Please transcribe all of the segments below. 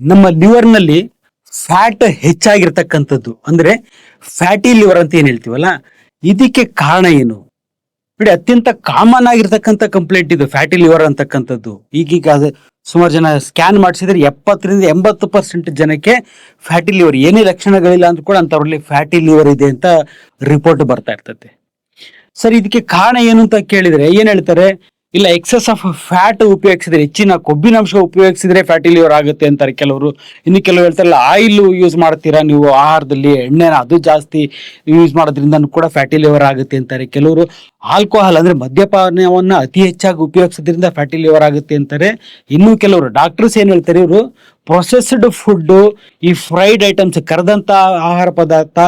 ನಮ್ಮ ಲಿವರ್ನಲ್ಲಿ ಫ್ಯಾಟ್ ಹೆಚ್ಚಾಗಿರ್ತಕ್ಕಂಥದ್ದು. ಅಂದ್ರೆ fatty liver ಅಂತ ಏನ್ ಹೇಳ್ತೀವಲ್ಲ? ಇದಕ್ಕೆ ಕಾರಣ ಏನು? ನೋಡಿ ಅತ್ಯಂತ ಕಾಮನ್ ಆಗಿರ್ತಕ್ಕಂಥ ಕಂಪ್ಲೇಂಟ್ ಇದು, ಫ್ಯಾಟಿ ಲಿವರ್ ಅಂತಕ್ಕಂಥದ್ದು. ಈಗೀಗ ಸುಮಾರು ಜನ ಸ್ಕ್ಯಾನ್ ಮಾಡಿಸಿದ್ರೆ ಎಪ್ಪತ್ತರಿಂದ ಎಂಬತ್ತು ಪರ್ಸೆಂಟ್ ಜನಕ್ಕೆ ಫ್ಯಾಟಿ ಲಿವರ್, ಏನೇ ಲಕ್ಷಣಗಳಿಲ್ಲ ಅಂತ ಕೂಡ ಅಂಥವ್ರಲ್ಲಿ ಫ್ಯಾಟಿ ಲಿವರ್ ಇದೆ ಅಂತ ರಿಪೋರ್ಟ್ ಬರ್ತಾ ಇರ್ತದೆ. ಸರ್, ಇದಕ್ಕೆ ಕಾರಣ ಏನು ಅಂತ ಕೇಳಿದ್ರೆ ಏನ್ ಹೇಳ್ತಾರೆ? ಇಲ್ಲ ಎಕ್ಸಸ್ ಆಫ್ ಫ್ಯಾಟ್ ಉಪಯೋಗಿಸಿದ್ರೆ, ಹೆಚ್ಚಿನ ಕೊಬ್ಬಿನಾಂಶ ಉಪಯೋಗಿಸಿದ್ರೆ ಫ್ಯಾಟಿ ಲಿವರ್ ಆಗುತ್ತೆ ಅಂತಾರೆ ಕೆಲವರು. ಇನ್ನು ಕೆಲವರು ಹೇಳ್ತಾರಲ್ಲ ಆಯಿಲ್ ಯೂಸ್ ಮಾಡ್ತೀರಾ ನೀವು ಆಹಾರದಲ್ಲಿ? ಎಣ್ಣೆನ ಅದು ಜಾಸ್ತಿ ಯೂಸ್ ಮಾಡೋದ್ರಿಂದ ಕೂಡ ಫ್ಯಾಟಿ ಲಿವರ್ ಆಗುತ್ತೆ ಅಂತಾರೆ. ಕೆಲವರು ಆಲ್ಕೋಹಾಲ್ ಅಂದ್ರೆ ಮದ್ಯಪಾನವನ್ನ ಅತಿ ಹೆಚ್ಚಾಗಿ ಉಪಯೋಗಿಸೋದ್ರಿಂದ ಫ್ಯಾಟಿ ಲಿವರ್ ಆಗುತ್ತೆ ಅಂತಾರೆ. ಇನ್ನು ಕೆಲವರು ಡಾಕ್ಟರ್ಸ್ ಏನು ಹೇಳ್ತಾರೆ ಇವರು? ಪ್ರೊಸೆಸ್ಡ್ ಫುಡ್ಡು ಈ ಫ್ರೈಡ್ ಐಟಮ್ಸ್ ಕರೆದಂತ ಆಹಾರ ಪದಾರ್ಥ,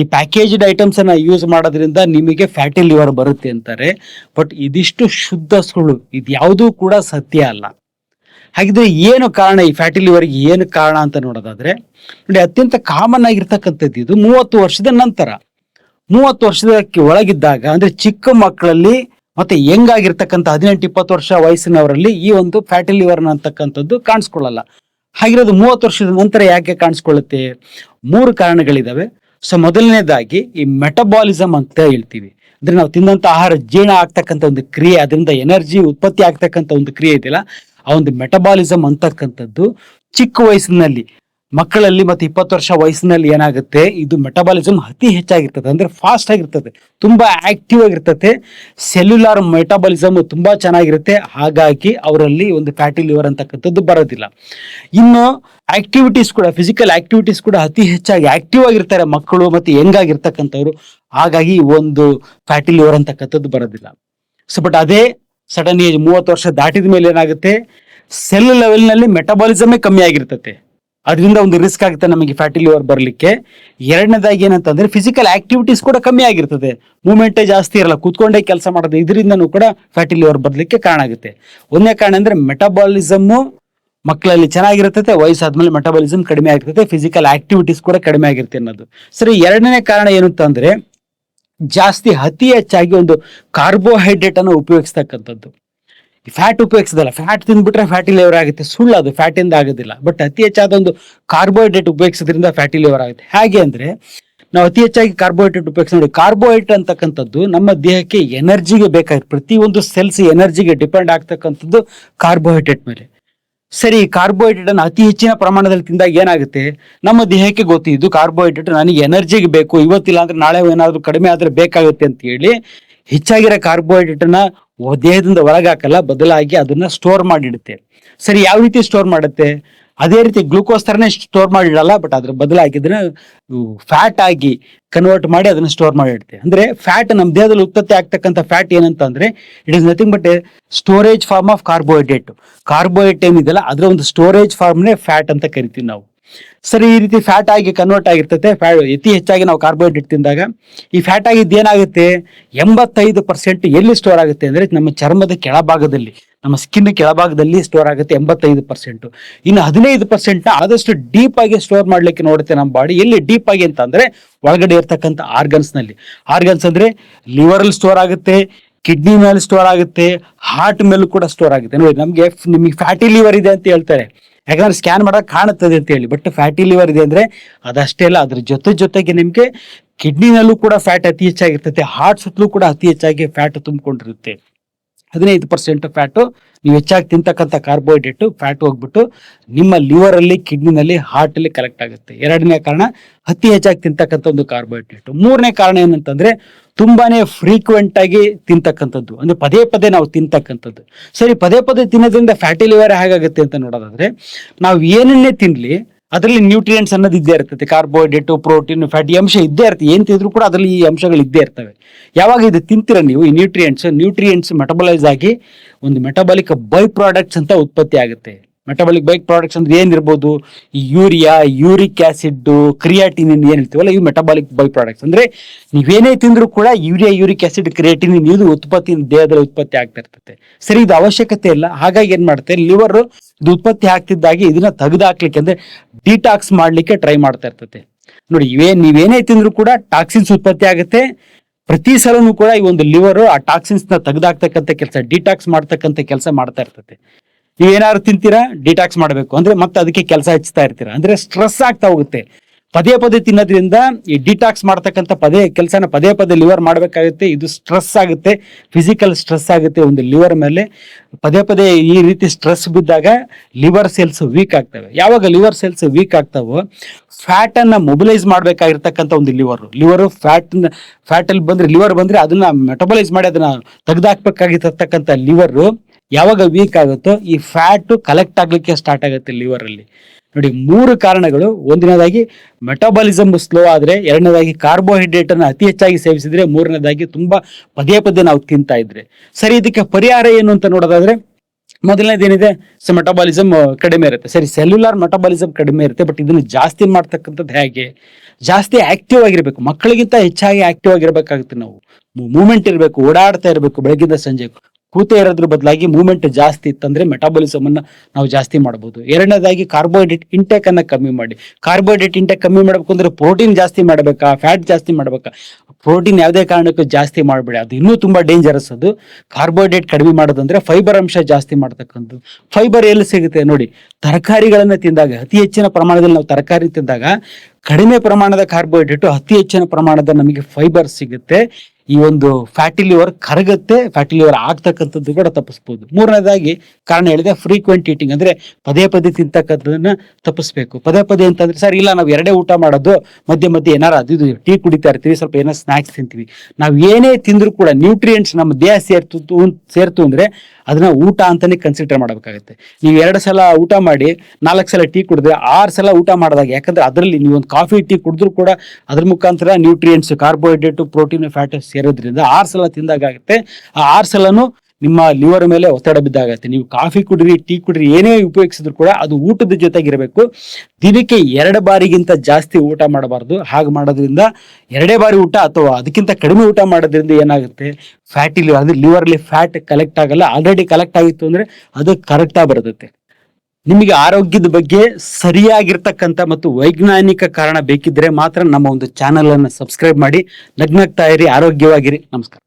ಈ ಪ್ಯಾಕೇಜ್ಡ್ ಐಟಮ್ಸ್ ಅನ್ನ ಯೂಸ್ ಮಾಡೋದ್ರಿಂದ ನಿಮಗೆ ಫ್ಯಾಟಿ ಲಿವರ್ ಬರುತ್ತೆ ಅಂತಾರೆ. ಬಟ್ ಇದಿಷ್ಟು ಶುದ್ಧ ಸುಳ್ಳು, ಇದು ಯಾವುದೂ ಕೂಡ ಸತ್ಯ ಅಲ್ಲ. ಹಾಗಿದ್ರೆ ಏನು ಕಾರಣ ಈ ಫ್ಯಾಟಿ ಲಿವರ್ಗೆ ಏನು ಕಾರಣ ಅಂತ ನೋಡೋದಾದ್ರೆ, ನೋಡಿ ಅತ್ಯಂತ ಕಾಮನ್ ಆಗಿರ್ತಕ್ಕಂಥದ್ದು ಇದು ಮೂವತ್ತು ವರ್ಷದ ನಂತರ. ಮೂವತ್ತು ವರ್ಷದಕ್ಕೆ ಒಳಗಿದ್ದಾಗ, ಅಂದ್ರೆ ಚಿಕ್ಕ ಮಕ್ಕಳಲ್ಲಿ, ಮತ್ತೆ ಯಂಗ್ ಆಗಿರ್ತಕ್ಕಂಥ ಹದಿನೆಂಟು ಇಪ್ಪತ್ತು ವರ್ಷ ವಯಸ್ಸಿನವರಲ್ಲಿ ಈ ಒಂದು ಫ್ಯಾಟಿ ಲಿವರ್ ಅಂತಕ್ಕಂಥದ್ದು ಕಾಣಿಸ್ಕೊಳ್ಳಲ್ಲ. ಹಾಗಿರೋದು ಮೂವತ್ತು ವರ್ಷದ ನಂತರ ಯಾಕೆ ಕಾಣಿಸ್ಕೊಳ್ಳುತ್ತೆ? ಮೂರು ಕಾರಣಗಳಿದಾವೆ. ಸೊ, ಮೊದಲನೇದಾಗಿ ಈ ಮೆಟಬಾಲಿಸಮ್ ಅಂತ ಹೇಳ್ತೀವಿ. ಅಂದ್ರೆ ನಾವು ತಿಂದಂತ ಆಹಾರ ಜೀರ್ಣ ಆಗ್ತಕ್ಕಂಥ ಒಂದು ಕ್ರಿಯೆ, ಅದರಿಂದ ಎನರ್ಜಿ ಉತ್ಪತ್ತಿ ಆಗ್ತಕ್ಕಂಥ ಒಂದು ಕ್ರಿಯೆ ಇದೆಯಲ್ಲ, ಆ ಒಂದು ಮೆಟಬಾಲಿಸಮ್ ಅಂತಕ್ಕಂಥದ್ದು ಚಿಕ್ಕ ವಯಸ್ಸಿನಲ್ಲಿ ಮಕ್ಕಳಲ್ಲಿ ಮತ್ತೆ ಇಪ್ಪತ್ತು ವರ್ಷ ವಯಸ್ಸಿನಲ್ಲಿ ಏನಾಗುತ್ತೆ? ಇದು ಮೆಟಬಾಲಿಸಮ್ ಅತಿ ಹೆಚ್ಚಾಗಿರ್ತದೆ. ಅಂದ್ರೆ ಫಾಸ್ಟ್ ಆಗಿರ್ತದೆ. ತುಂಬಾ ಆಕ್ಟಿವ್ ಆಗಿರ್ತದೆ. ಸೆಲ್ಯುಲಾರ್ ಮೆಟಬಾಲಿಸಮ್ ತುಂಬಾ ಚೆನ್ನಾಗಿರುತ್ತೆ. ಹಾಗಾಗಿ ಅವರಲ್ಲಿ ಒಂದು ಫ್ಯಾಟಿ ಲಿವರ್ ಅಂತಕ್ಕಂಥದ್ದು ಬರೋದಿಲ್ಲ. ಇನ್ನು ಆಕ್ಟಿವಿಟೀಸ್ ಕೂಡ ಫಿಸಿಕಲ್ ಆಕ್ಟಿವಿಟೀಸ್ ಕೂಡ ಅತಿ ಹೆಚ್ಚಾಗಿ ಆಕ್ಟಿವ್ ಆಗಿರ್ತಾರೆ ಮಕ್ಕಳು ಮತ್ತೆ ಹೆಂಗಾಗಿರ್ತಕ್ಕಂಥವ್ರು ಹಾಗಾಗಿ ಒಂದು ಫ್ಯಾಟಿ ಲಿವರ್ ಅಂತಕ್ಕಂಥದ್ದು ಬರೋದಿಲ್ಲ. ಸೊ ಬಟ್ ಅದೇ ಸಡನ್ ಏಜ್ ಮೂವತ್ತು ವರ್ಷ ದಾಟಿದ ಮೇಲೆ ಏನಾಗುತ್ತೆ ಸೆಲ್ ಲೆವೆಲ್ನಲ್ಲಿ ಮೆಟಬಾಲಿಸಮೇ ಕಮ್ಮಿ ಆಗಿರ್ತತೆ ಅದರಿಂದ ಒಂದು ರಿಸ್ಕ್ ಆಗುತ್ತೆ ನಮಗೆ ಫ್ಯಾಟಿ ಲಿವರ್ ಬರಲಿಕ್ಕೆ. ಎರಡನೇದಾಗಿ ಏನಂತಂದ್ರೆ ಫಿಸಿಕಲ್ ಆಕ್ಟಿವಿಟೀಸ್ ಕೂಡ ಕಮ್ಮಿ ಆಗಿರ್ತದೆ. ಮೂವ್ಮೆಂಟೇ ಜಾಸ್ತಿ ಇರಲ್ಲ, ಕೂತ್ಕೊಂಡೇ ಕೆಲಸ ಮಾಡೋದು, ಇದರಿಂದನೂ ಕೂಡ ಫ್ಯಾಟಿ ಲಿವರ್ ಬರಲಿಕ್ಕೆ ಕಾರಣ ಆಗುತ್ತೆ. ಒಂದನೇ ಕಾರಣ ಅಂದ್ರೆ ಮೆಟಬಾಲಿಸಮ್ಮು ಮಕ್ಕಳಲ್ಲಿ ಚೆನ್ನಾಗಿರ್ತದೆ, ವಯಸ್ಸಾದ್ಮೇಲೆ ಮೆಟಬಾಲಿಸಮ್ ಕಡಿಮೆ ಆಗಿರ್ತದೆ ಫಿಸಿಕಲ್ ಆಕ್ಟಿವಿಟೀಸ್ ಕೂಡ ಕಡಿಮೆ ಆಗಿರುತ್ತೆ ಅನ್ನೋದು. ಸರಿ ಎರಡನೇ ಕಾರಣ ಏನು ಅಂತಂದ್ರೆ ಜಾಸ್ತಿ ಅತಿ ಹೆಚ್ಚಾಗಿ ಒಂದು ಕಾರ್ಬೋಹೈಡ್ರೇಟ್ ಅನ್ನು ಉಪಯೋಗಿಸ್ತಕ್ಕಂಥದ್ದು. ಫ್ಯಾಟ್ ಉಪಯೋಗಿಸೋದಲ್ಲ. ಫ್ಯಾಟ್ ತಿಂದ್ಬಿಟ್ರೆ ಫ್ಯಾಟಿ ಲಿವರ್ ಆಗುತ್ತೆ. ಸುಳ್ಳು ಅದು ಫ್ಯಾಟ್ ಇಂದ ಆಗೋದಿಲ್ಲ. ಬಟ್ ಅತಿ ಹೆಚ್ಚಾದ ಒಂದು ಕಾರ್ಬೋಹೈಡ್ರೇಟ್ ಉಪಯೋಗಿಸೋದ್ರಿಂದ ಫ್ಯಾಟಿ ಲಿವರ್ ಆಗುತ್ತೆ. ಹೇಗೆ ಅಂದ್ರೆ, ನಾವು ಅತಿ ಹೆಚ್ಚಾಗಿ ಕಾರ್ಬೋಹೈಡ್ರೇಟ್ ಉಪಯೋಗಿಸ್, ನೋಡಿ ಕಾರ್ಬೋಹೈಡ್ರೇಟ್ ಅಂತಕ್ಕಂಥದ್ದು ನಮ್ಮ ದೇಹಕ್ಕೆ ಎನರ್ಜಿಗೆ ಬೇಕಾಗಿತ್ತು ಪ್ರತಿಯೊಂದು ಸೆಲ್ಸ್ ಎನರ್ಜಿಗೆ ಡಿಪೆಂಡ್ ಆಗ್ತಕ್ಕಂಥದ್ದು ಕಾರ್ಬೋಹೈಡ್ರೇಟ್ ಮೇಲೆ. ಸರಿ ಕಾರ್ಬೋಹೈಡ್ರೇಟ್ ಅನ್ನು ಅತಿ ಹೆಚ್ಚಿನ ಪ್ರಮಾಣದಲ್ಲಿ ತಿಂದಾಗ ಏನಾಗುತ್ತೆ? ನಮ್ಮ ದೇಹಕ್ಕೆ ಗೊತ್ತು, ಇದು ಕಾರ್ಬೋಹೈಡ್ರೇಟ್ ನನಗೆ ಎನರ್ಜಿಗೆ ಬೇಕು. ಇವತ್ತಿಲ್ಲ ಅಂದ್ರೆ ನಾಳೆ ಏನಾದರೂ ಕಡಿಮೆ ಆದ್ರೆ ಬೇಕಾಗುತ್ತೆ ಅಂತ ಹೇಳಿ ಹೆಚ್ಚಾಗಿರೋ ಕಾರ್ಬೋಹೈಡ್ರೇಟ್ ಅನ್ನ ದೇಹದಿಂದ ಹೊರಗಾಕಲ್ಲ, ಬದಲಾಗಿ ಅದನ್ನ ಸ್ಟೋರ್ ಮಾಡಿಡುತ್ತೆ. ಸರಿ, ಯಾವ ರೀತಿ ಸ್ಟೋರ್ ಮಾಡುತ್ತೆ? ಅದೇ ರೀತಿ ಗ್ಲೂಕೋಸ್ ತರನೇ ಸ್ಟೋರ್ ಮಾಡಿಡಲ್ಲ ಬಟ್ ಅದ್ರ ಬದಲಾಗಿ ಅದನ್ನ ಫ್ಯಾಟ್ ಆಗಿ ಕನ್ವರ್ಟ್ ಮಾಡಿ ಅದನ್ನ ಸ್ಟೋರ್ ಮಾಡಿಡುತ್ತೆ. ಅಂದ್ರೆ ಫ್ಯಾಟ್ ನಮ್ಮ ದೇಹದಲ್ಲಿ ಉತ್ಪತ್ತಿ ಆಗ್ತಕ್ಕಂಥ ಫ್ಯಾಟ್ ಏನಂತ ಅಂದ್ರೆ it is nothing but storage form of carbohydrate carbohydrate ಏನಿದೆಯಲ್ಲ, ಅದರ ಒಂದು ಸ್ಟೋರೇಜ್ ಫಾರ್ಮ್ನೇ ಫ್ಯಾಟ್ ಅಂತ ಕರಿತೀವಿ ನಾವು. ಸರಿ, ಈ ರೀತಿ ಫ್ಯಾಟ್ ಆಗಿ ಕನ್ವರ್ಟ್ ಆಗಿರ್ತದೆ ಫ್ಯಾಟ್ ಅತಿ ಹೆಚ್ಚಾಗಿ ನಾವು ಕಾರ್ಬೋಹೈಡ್ರೇಟ್ ತಿಂದಾಗ ಈ ಫ್ಯಾಟ್ ಆಗಿದ್ದು ಏನಾಗುತ್ತೆ? ಎಂಬತ್ತೈದು ಪರ್ಸೆಂಟ್ ಎಲ್ಲಿ ಸ್ಟೋರ್ ಆಗುತ್ತೆ ಅಂದ್ರೆ ನಮ್ಮ ಚರ್ಮದ ಕೆಳಭಾಗದಲ್ಲಿ, ನಮ್ಮ ಸ್ಕಿನ್ ಕೆಳಭಾಗದಲ್ಲಿ ಸ್ಟೋರ್ ಆಗುತ್ತೆ ಎಂಬತ್ತೈದು ಪರ್ಸೆಂಟ್ ಇನ್ನು ಹದಿನೈದು ಪರ್ಸೆಂಟ್ ಆದಷ್ಟು ಡೀಪ್ ಆಗಿ ಸ್ಟೋರ್ ಮಾಡ್ಲಿಕ್ಕೆ ನೋಡುತ್ತೆ ನಮ್ಮ ಬಾಡಿ ಎಲ್ಲಿ ಡೀಪ್ ಆಗಿ ಅಂತ ಅಂದ್ರೆ ಒಳಗಡೆ ಇರ್ತಕ್ಕಂಥ ಆರ್ಗನ್ಸ್ನಲ್ಲಿ. ಆರ್ಗನ್ಸ್ ಅಂದ್ರೆ ಲಿವರ್ ಅಲ್ಲಿ ಸ್ಟೋರ್ ಆಗುತ್ತೆ ಕಿಡ್ನಿ ಮೇಲೆ ಸ್ಟೋರ್ ಆಗುತ್ತೆ ಹಾರ್ಟ್ ಮೇಲೂ ಕೂಡ ಸ್ಟೋರ್ ಆಗುತ್ತೆ. ನೋಡಿ, ನಮಗೆ ನಿಮಗೆ ಫ್ಯಾಟಿ ಲಿವರ್ ಇದೆ ಅಂತ ಹೇಳ್ತಾರೆ. ಯಾಕಂದ್ರೆ ಸ್ಕ್ಯಾನ್ ಮಾಡಕ್ ಕಾಣುತ್ತದೆ ಅಂತ ಹೇಳಿ. ಬಟ್ ಫ್ಯಾಟಿ ಲಿವರ್ ಇದೆ ಅಂದ್ರೆ ಅದಷ್ಟೇ ಅಲ್ಲ, ಅದ್ರ ಜೊತೆ ಜೊತೆಗೆ ನಿಮಗೆ ಕಿಡ್ನಿನಲ್ಲೂ ಕೂಡ ಫ್ಯಾಟ್ ಅತಿ ಹೆಚ್ಚಾಗಿರ್ತೈತೆ ಹಾರ್ಟ್ ಸುತ್ತಲೂ ಕೂಡ ಅತಿ ಹೆಚ್ಚಾಗಿ ಫ್ಯಾಟ್ ತುಂಬಿಕೊಂಡಿರುತ್ತೆ. ಹದಿನೈದು ಪರ್ಸೆಂಟ್ ಫ್ಯಾಟು ನೀವು ಹೆಚ್ಚಾಗಿ ತಿಂತಕ್ಕಂಥ ಕಾರ್ಬೋಹೈಡ್ರೇಟ್ ಫ್ಯಾಟ್ ಹೋಗ್ಬಿಟ್ಟು ನಿಮ್ಮ ಲಿವರಲ್ಲಿ ಕಿಡ್ನಿನಲ್ಲಿ ಹಾರ್ಟಲ್ಲಿ ಕಲೆಕ್ಟ್ ಆಗುತ್ತೆ. ಎರಡನೇ ಕಾರಣ, ಅತಿ ಹೆಚ್ಚಾಗಿ ತಿಂತಕ್ಕಂಥ ಒಂದು ಕಾರ್ಬೋಹೈಡ್ರೇಟ್ ಮೂರನೇ ಕಾರಣ ಏನಂತಂದ್ರೆ, ತುಂಬಾನೇ ಫ್ರೀಕ್ವೆಂಟ್ ಆಗಿ ತಿಂತಕ್ಕಂಥದ್ದು. ಅಂದ್ರೆ ಪದೇ ಪದೇ ನಾವು ತಿಂತಕ್ಕಂಥದ್ದು. ಸರಿ, ಪದೇ ಪದೇ ತಿನ್ನೋದ್ರಿಂದ ಫ್ಯಾಟಿ ಲಿವರ್ ಹೇಗಾಗುತ್ತೆ ಅಂತ ನೋಡೋದಾದ್ರೆ, ನಾವು ಏನನ್ನೇ ತಿನ್ಲಿ ಅದರಲ್ಲಿ ನ್ಯೂಟ್ರಿಯೆಂಟ್ಸ್ ಅನ್ನೋದು ಇದ್ದೇ ಇರ್ತದೆ. ಕಾರ್ಬೋಹೈಡ್ರೇಟ್ ಪ್ರೋಟೀನ್ ಫ್ಯಾಟಿ ಅಂಶ ಇದ್ದೇ ಇರ್ತದೆ. ಏನು ತಿಂದ್ರು ಕೂಡ ಅದರಲ್ಲಿ ಈ ಅಂಶಗಳು ಇದ್ದೇ ಇರ್ತವೆ. ಯಾವಾಗ ಇದು ತಿಂತೀರ ನೀವು ಈ ನ್ಯೂಟ್ರಿಯೆಂಟ್ಸ್ ನ್ಯೂಟ್ರಿಯೆಂಟ್ಸ್ ಮೆಟಬಲೈಸ್ ಆಗಿ ಒಂದು ಮೆಟಬಾಲಿಕ್ ಬೈ ಪ್ರಾಡಕ್ಟ್ಸ್ ಅಂತ ಉತ್ಪತ್ತಿ ಆಗುತ್ತೆ. ಮೆಟಬಾಲಿಕ್ ಬೈಕ್ ಪ್ರಾಡಕ್ಟ್ಸ್ ಅಂದ್ರೆ ಏನಿರ್ಬೋದು? ಯೂರಿಯಾ, ಯೂರಿಕ್ ಆಸಿಡ್ ಕ್ರಿಯಾಟಿನ್ ಏನು ಹೇಳ್ತೀವಲ್ಲ ಇವು ಮೆಟಬಾಲಿಕ್ ಬೈ ಪ್ರಾಡಕ್ಟ್ಸ್ ಅಂದ್ರೆ ನೀವೇನೇ ತಿಂದ್ರು ಕೂಡ ಯೂರಿಯಾ, ಯೂರಿಕ್ ಆಸಿಡ್, ಕ್ರಿಯೇಟಿನ್ ಇದು ಉತ್ಪತ್ತಿ ದೇಹದಲ್ಲಿ ಉತ್ಪತ್ತಿ ಆಗ್ತಾ ಇರ್ತದೆ ಸರಿ, ಇದು ಅವಶ್ಯಕತೆ ಇಲ್ಲ. ಹಾಗಾಗಿ ಏನ್ ಮಾಡುತ್ತೆ ಲಿವರ್ ಇದು ಉತ್ಪತ್ತಿ ಆಗ್ತಿದ್ದಾಗೆ ಇದನ್ನ ತೆಗೆದಾಕ್ಲಿಕ್ಕೆ ಅಂದ್ರೆ ಡಿಟಾಕ್ಸ್ ಮಾಡ್ಲಿಕ್ಕೆ ಟ್ರೈ ಮಾಡ್ತಾ ಇರ್ತದೆ ನೋಡಿ, ಇವೇ ನೀವೇನೇ ತಿಂದ್ರು ಕೂಡ ಟಾಕ್ಸಿನ್ಸ್ ಉತ್ಪತ್ತಿ ಆಗುತ್ತೆ. ಪ್ರತಿ ಸಲನೂ ಕೂಡ ಈ ಒಂದು ಲಿವರ್ ಆ ಟಾಕ್ಸಿನ್ಸ್ನ ತೆಗೆದಾಕ್ತಕ್ಕಂಥ ಕೆಲಸ ಡಿಟಾಕ್ಸ್ ಮಾಡ್ತಕ್ಕಂಥ ಕೆಲಸ ಮಾಡ್ತಾ ಇರ್ತದೆ ನೀವು ಏನಾದ್ರು ತಿಂತೀರಾ? ಡಿಟಾಕ್ಸ್ ಮಾಡಬೇಕು. ಅಂದ್ರೆ ಮತ್ತೆ ಅದಕ್ಕೆ ಕೆಲಸ ಹೆಚ್ಚುತ್ತಾ ಇರ್ತೀರಾ? ಅಂದ್ರೆ ಸ್ಟ್ರೆಸ್ ಆಗ್ತಾ ಹೋಗುತ್ತೆ. ಪದೇ ಪದೇ ತಿನ್ನೋದ್ರಿಂದ ಈ ಡಿಟಾಕ್ಸ್ ಮಾಡ್ತಕ್ಕಂಥ ಪದೇ ಕೆಲಸನ ಪದೇ ಪದೇ ಲಿವರ್ ಮಾಡಬೇಕಾಗುತ್ತೆ. ಇದು ಸ್ಟ್ರೆಸ್ ಆಗುತ್ತೆ. ಫಿಸಿಕಲ್ ಸ್ಟ್ರೆಸ್ ಆಗುತ್ತೆ ಒಂದು ಲಿವರ್ ಮೇಲೆ. ಪದೇ ಪದೇ ಈ ರೀತಿ ಸ್ಟ್ರೆಸ್ ಬಿದ್ದಾಗ ಲಿವರ್ ಸೆಲ್ಸ್ ವೀಕ್ ಆಗ್ತವೆ. ಯಾವಾಗ ಲಿವರ್ ಸೆಲ್ಸ್ ವೀಕ್ ಆಗ್ತಾವೋ ಫ್ಯಾಟ್ ಅನ್ನ ಮೊಬಿಲೈಸ್ ಮಾಡಬೇಕಾಗಿರ್ತಕ್ಕಂಥ ಒಂದು ಲಿವರ್ ಲಿವರ್ ಫ್ಯಾಟ್ ಫ್ಯಾಟ್ ಅಲ್ಲಿ ಬಂದ್ರೆ ಲಿವರ್ ಬಂದ್ರೆ ಅದನ್ನ ಮೆಟಬಲೈಸ್ ಮಾಡಿ ಅದನ್ನ ತೆಗೆದಾಕ್ಬೇಕಾಗಿರ್ತಕ್ಕಂಥ ಲಿವರ್ ಯಾವಾಗ ವೀಕ್ ಆಗುತ್ತೋ ಈ ಫ್ಯಾಟ್ ಕಲೆಕ್ಟ್ ಆಗಲಿಕ್ಕೆ ಸ್ಟಾರ್ಟ್ ಆಗುತ್ತೆ ಲಿವರ್ ಅಲ್ಲಿ. ನೋಡಿ, ಮೂರು ಕಾರಣಗಳು. ಒಂದನೇದಾಗಿ ಮೆಟಾಬಾಲಿಸಮ್ ಸ್ಲೋ ಆದ್ರೆ, ಎರಡನೇದಾಗಿ ಕಾರ್ಬೋಹೈಡ್ರೇಟ್ ಅನ್ನು ಅತಿ ಹೆಚ್ಚಾಗಿ ಸೇವಿಸಿದ್ರೆ, ಮೂರನೇದಾಗಿ ತುಂಬಾ ಪದೇ ಪದೇ ನಾವು ತಿಂತಾ ಇದ್ರೆ. ಸರಿ, ಇದಕ್ಕೆ ಪರಿಹಾರ ಏನು ಅಂತ ನೋಡೋದಾದ್ರೆ, ಮೊದಲನೇದೇನಿದೆ? ಸೊ ಮೆಟಾಬಾಲಿಸಮ್ ಕಡಿಮೆ ಇರುತ್ತೆ. ಸರಿ ಸೆಲ್ಯುಲಾರ್ ಮೆಟಾಬಾಲಿಸಮ್ ಕಡಿಮೆ ಇರುತ್ತೆ ಬಟ್ ಇದನ್ನು ಜಾಸ್ತಿ ಮಾಡ್ತಕ್ಕಂಥದ್ದು ಹೇಗೆ? ಜಾಸ್ತಿ ಆಕ್ಟಿವ್ ಆಗಿರ್ಬೇಕು. ಮಕ್ಕಳಿಗಿಂತ ಹೆಚ್ಚಾಗಿ ಆಕ್ಟಿವ್ ಆಗಿರ್ಬೇಕಾಗುತ್ತೆ ನಾವು. ಮೂವ್ಮೆಂಟ್ ಇರಬೇಕು, ಓಡಾಡ್ತಾ ಇರಬೇಕು ಬೆಳಗ್ಗಿಂದ ಸಂಜೆ ಕೂತೇ ಇರೋದ್ರ ಬದಲಾಗಿ ಮೂವ್ಮೆಂಟ್ ಜಾಸ್ತಿ ಇತ್ತಂದ್ರೆ ಮೆಟಾಬಾಲಿಸಮ್ ಅನ್ನ ನಾವು ಜಾಸ್ತಿ ಮಾಡಬಹುದು ಎರಡನೇದಾಗಿ ಕಾರ್ಬೋಹೈಡ್ರೇಟ್ ಇಂಟೇಕ್ ಅನ್ನ ಕಮ್ಮಿ ಮಾಡಿ. ಕಾರ್ಬೋಹೈಡ್ರೇಟ್ ಇಂಟೇಕ್ ಕಮ್ಮಿ ಮಾಡಬೇಕು ಅಂದ್ರೆ ಪ್ರೋಟೀನ್ ಜಾಸ್ತಿ ಮಾಡಬೇಕಾ? ಫ್ಯಾಟ್ ಜಾಸ್ತಿ ಮಾಡಬೇಕಾ? ಪ್ರೋಟೀನ್ ಯಾವುದೇ ಕಾರಣಕ್ಕೂ ಜಾಸ್ತಿ ಮಾಡಬೇಡಿ. ಅದು ಇನ್ನೂ ತುಂಬಾ ಡೇಂಜರಸ್ ಅದು. ಕಾರ್ಬೋಹೈಡ್ರೇಟ್ ಕಡಿಮೆ ಮಾಡೋದಂದ್ರೆ ಫೈಬರ್ ಅಂಶ ಜಾಸ್ತಿ ಮಾಡ್ತಕ್ಕಂಥದ್ದು. ಫೈಬರ್ ಎಲ್ಲಿ ಸಿಗುತ್ತೆ ನೋಡಿ, ತರಕಾರಿಗಳನ್ನ ತಿಂದಾಗ, ಅತಿ ಹೆಚ್ಚಿನ ಪ್ರಮಾಣದಲ್ಲಿ ನಾವು ತರಕಾರಿ ತಿಂದಾಗ ಕಡಿಮೆ ಪ್ರಮಾಣದ ಕಾರ್ಬೋಹೈಡ್ರೇಟು ಅತಿ ಹೆಚ್ಚಿನ ಪ್ರಮಾಣದ ನಮಗೆ ಫೈಬರ್ ಸಿಗುತ್ತೆ. ಈ ಒಂದು ಫ್ಯಾಟಿ ಲಿವರ್ ಕರಗತ್ತೆ ಫ್ಯಾಟಿ ಲಿವರ್ ಆಗ್ತಕ್ಕಂಥದ್ದು ಕೂಡ ತಪ್ಪಿಸ್ಬೋದು. ಮೂರನೇದಾಗಿ ಕಾರಣ ಹೇಳಿದೆ ಫ್ರೀಕ್ವೆಂಟ್ ಈಟಿಂಗ್ ಅಂದ್ರೆ ಪದೇ ಪದೇ ತಿಂತಕ್ಕಂಥದನ್ನ ತಪ್ಪಿಸ್ಬೇಕು. ಪದೇ ಪದೇ ಅಂತಂದ್ರೆ ಸರ್, ಇಲ್ಲ ನಾವು ಎರಡೇ ಊಟ ಮಾಡೋದು, ಮಧ್ಯೆ ಮಧ್ಯೆ ಏನಾರು ಅದು ಇದು ಟೀ ಕುಡಿತಾ ಇರ್ತೀವಿ, ಸ್ವಲ್ಪ ಏನೋ ಸ್ನಾಕ್ಸ್ ತಿಂತೀವಿ. ನಾವು ಏನೇ ತಿಂದ್ರು ಕೂಡ ನ್ಯೂಟ್ರಿಯೆಂಟ್ಸ್ ನಮ್ಮ ದೇಹ ಸೇರ್ತು ಸೇರ್ತು ಅಂದ್ರೆ ಅದನ್ನ ಊಟ ಅಂತಾನೆ ಕನ್ಸಿಡರ್ ಮಾಡಬೇಕಾಗುತ್ತೆ. ನೀವು ಎರಡು ಸಲ ಊಟ ಮಾಡಿ, ನಾಲ್ಕು ಸಲ ಟೀ ಕುಡಿದ್ರೆ, ಆರು ಸಲ ಊಟ ಮಾಡಿದಾಗ, ಯಾಕಂದ್ರೆ ಅದರಲ್ಲಿ ನೀವು ಒಂದು ಕಾಫಿ ಟೀ ಕುಡಿದ್ರು ಕೂಡ ಅದ್ರ ಮುಖಾಂತರ ನ್ಯೂಟ್ರಿಯೆಂಟ್ಸ್ ಕಾರ್ಬೋಹೈಡ್ರೇಟ್ ಪ್ರೋಟೀನ್ ಫ್ಯಾಟ್ ಸೇರೋದ್ರಿಂದ ಆರು ಸಲ ತಿಂದಾಗತ್ತೆ ಆ ಆರು ಸಲನು ನಿಮ್ಮ ಲಿವರ್ ಮೇಲೆ ಒತ್ತಡ ಬಿದ್ದಾಗತ್ತೆ. ನೀವು ಕಾಫಿ ಕುಡಿರಿ, ಟೀ ಕುಡಿರಿ, ಏನೇ ಉಪಯೋಗಿಸಿದ್ರು ಕೂಡ ಅದು ಊಟದ ಜೊತೆಗಿರಬೇಕು. ದಿನಕ್ಕೆ ಎರಡು ಬಾರಿಗಿಂತ ಜಾಸ್ತಿ ಊಟ ಮಾಡಬಾರ್ದು. ಹಾಗೆ ಮಾಡೋದ್ರಿಂದ ಎರಡೇ ಬಾರಿ ಊಟ ಅಥವಾ ಅದಕ್ಕಿಂತ ಕಡಿಮೆ ಊಟ ಮಾಡೋದ್ರಿಂದ ಏನಾಗುತ್ತೆ? ಫ್ಯಾಟಿ ಲಿವರ್, ಅಂದ್ರೆ ಲಿವರ್ಲಿ ಫ್ಯಾಟ್ ಕಲೆಕ್ಟ್ ಆಗಲ್ಲ. ಆಲ್ರೆಡಿ ಕಲೆಕ್ಟ್ ಆಗಿತ್ತು ಅಂದ್ರೆ ಅದು ಕರೆಕ್ಟಾಗಿ ಬರುತ್ತೆ. ನಿಮಗೆ ಆರೋಗ್ಯದ ಬಗ್ಗೆ ಸರಿಯಾಗಿರ್ತಕ್ಕಂಥ ಮತ್ತು ವೈಜ್ಞಾನಿಕ ಕಾರಣ ಬೇಕಿದ್ರೆ ಮಾತ್ರ ನಮ್ಮ ಒಂದು ಚಾನೆಲ್ ಅನ್ನು ಸಬ್ಸ್ಕ್ರೈಬ್ ಮಾಡಿ ನಗ್ನಗ್ತಾ ಇರಿ, ಆರೋಗ್ಯವಾಗಿರಿ. ನಮಸ್ಕಾರ.